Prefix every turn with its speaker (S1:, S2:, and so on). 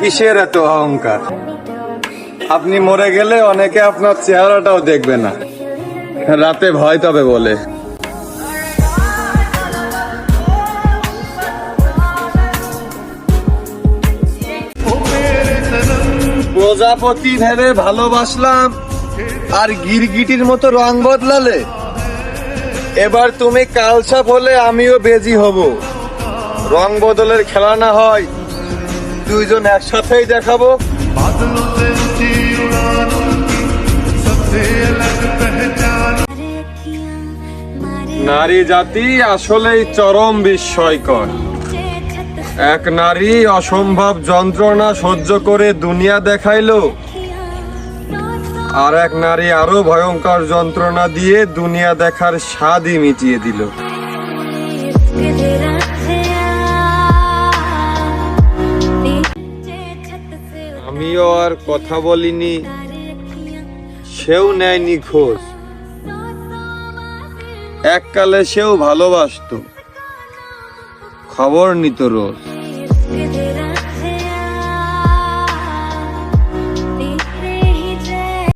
S1: কিসের এত অহংকার? আপনি মরে গেলে অনেকে আপনার চেহারাটাও দেখবে না। রাতে ভয় তবে বলে। প্রজাপতি ভেবে ভালোবাসলাম, আর গিরগিটির মতো রং বদলালে। এবার তুমি কালসাপ হলে আমিও বেজি হব। রং বদলের খেলা না হয়। দুইজন একসাথেই দেখাবো। নারী জাতি আসলেই চরম বিস্ময়কর। এক নারী অসম্ভব যন্ত্রণা সহ্য করে দুনিয়া দেখাইল। আর এক নারী আরও ভয়ঙ্কর যন্ত্রণা দিয়ে দুনিয়া দেখার স্বাদই মিটিয়ে দিল। আমিও আর কথা বলিনি। সেও নেয়নি খোঁজ। এককালে সেও ভালোবাসত। খবর নিত রোজ।